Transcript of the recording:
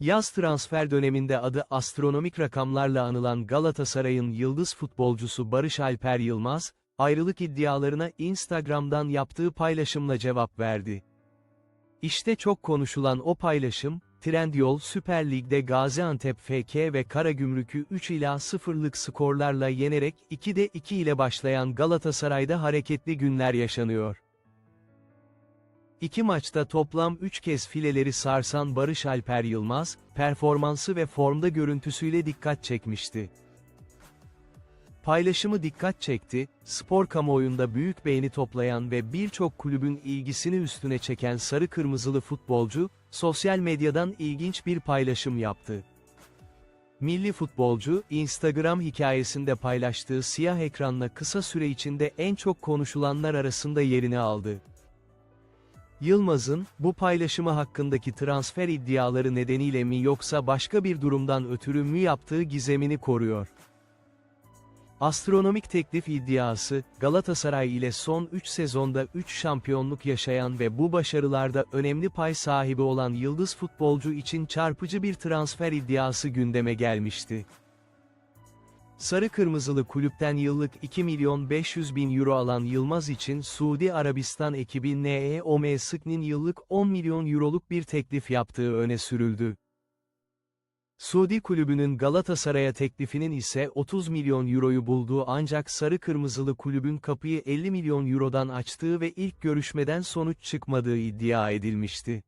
Yaz transfer döneminde adı astronomik rakamlarla anılan Galatasaray'ın yıldız futbolcusu Barış Alper Yılmaz, ayrılık iddialarına Instagram'dan yaptığı paylaşımla cevap verdi. İşte çok konuşulan o paylaşım, Trendyol Süper Lig'de Gaziantep FK ve Karagümrük'ü 3 ila 0'lık skorlarla yenerek 2'de 2 ile başlayan Galatasaray'da hareketli günler yaşanıyor. İki maçta toplam 3 kez fileleri sarsan Barış Alper Yılmaz, performansı ve formda görüntüsüyle dikkat çekmişti. Paylaşımı dikkat çekti, spor kamuoyunda büyük beğeni toplayan ve birçok kulübün ilgisini üstüne çeken sarı kırmızılı futbolcu, sosyal medyadan ilginç bir paylaşım yaptı. Milli futbolcu, Instagram hikayesinde paylaştığı siyah ekranla kısa süre içinde en çok konuşulanlar arasında yerini aldı. Yılmaz'ın, bu paylaşımı hakkındaki transfer iddiaları nedeniyle mi yoksa başka bir durumdan ötürü mü yaptığı gizemini koruyor. Astronomik teklif iddiası, Galatasaray ile son 3 sezonda 3 şampiyonluk yaşayan ve bu başarılarda önemli pay sahibi olan yıldız futbolcu için çarpıcı bir transfer iddiası gündeme gelmişti. Sarı Kırmızılı kulüpten yıllık 2 milyon 500 bin euro alan Yılmaz için Suudi Arabistan ekibi NEOM Sıknin yıllık 10 milyon euroluk bir teklif yaptığı öne sürüldü. Suudi kulübünün Galatasaray'a teklifinin ise 30 milyon euroyu bulduğu ancak Sarı Kırmızılı kulübün kapıyı 50 milyon eurodan açtığı ve ilk görüşmeden sonuç çıkmadığı iddia edilmişti.